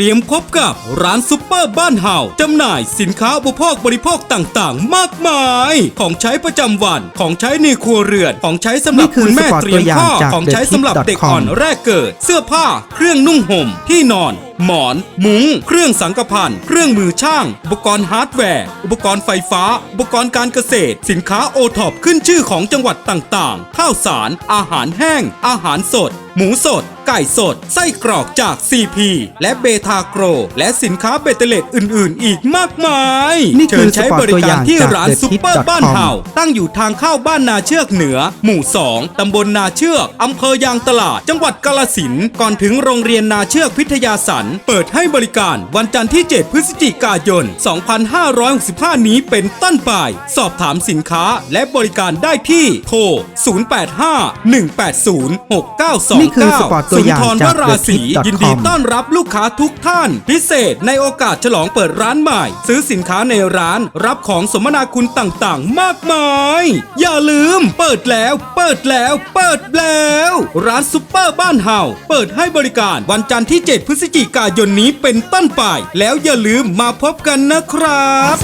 เตรียมพบกับร้านซุปเปอร์บ้านเห่าจำหน่ายสินค้าอุปโภคบริโภคต่างๆ มากมาย ของใช้ประจำวันของใช้ในครัวเรือนของใช้สำหรับนี่คือคุณแม่สปอร์ตเตรียมตัวอย่างข้อจากของใช้สำหรับเด็ก TheTip.com อ่อนแรกเกิด เสื้อผ้า เครื่องนุ่งห่ม ที่นอน หมอน มุง้ง เครื่องสังกพันเครื่องมือช่าง อุปกรณ์ฮาร์ดแวร์ อุปกรณ์ไฟฟ้า อุปกรณ์การเกษตร สินค้าโอท็อปขึ้นชื่อของจังหวัดต่างๆ ข้าวสาร อาหารแห้ง อาหารสด หมูสด ไก่สด ไส้กรอกจาก CP และเบทาโกร และสินค้าเบเตเลตอื่น ๆ อีกมากมายนี่คือเชิญใช้บริการที่ร้านสปอร์ตตัวอย่างจากซุปเปอร์ TheTip.com บ้านเห่า ตั้งอยู่ทางเข้าบ้านนาเชือกเหนือ หมู่ 2 ตำบลนาเชือก อำเภอยางตลาด จังหวัดกาลสินธุ์ก่อนถึงโรงเรียนนาเชือกพิทยาสัน เปิดให้บริการวันจันทร์ที่ 7 พฤศจิกายน 2565 นี้เป็นต้นไป สอบถามสินค้าและบริการได้ที่โทร 085-180-6929นี่คือสปอร์ตตัวอย่างสุนทรจากวราศี TheTip.com ยินดีต้อนรับลูกค้าทุกท่าน พิเศษในโอกาสฉลองเปิดร้านใหม่ ซื้อสินค้าในร้านรับของสมนาคุณต่างๆ มากมาย อย่าลืม เปิดแล้ว เปิดแล้ว เปิดแล้ว ร้านซุปเปอร์บ้านเฮาเปิดให้บริการวันจันทร์ที่ 7 พฤศจิกายนนี้เป็นต้นไป แล้วอย่าลืมมาพบกันนะครับ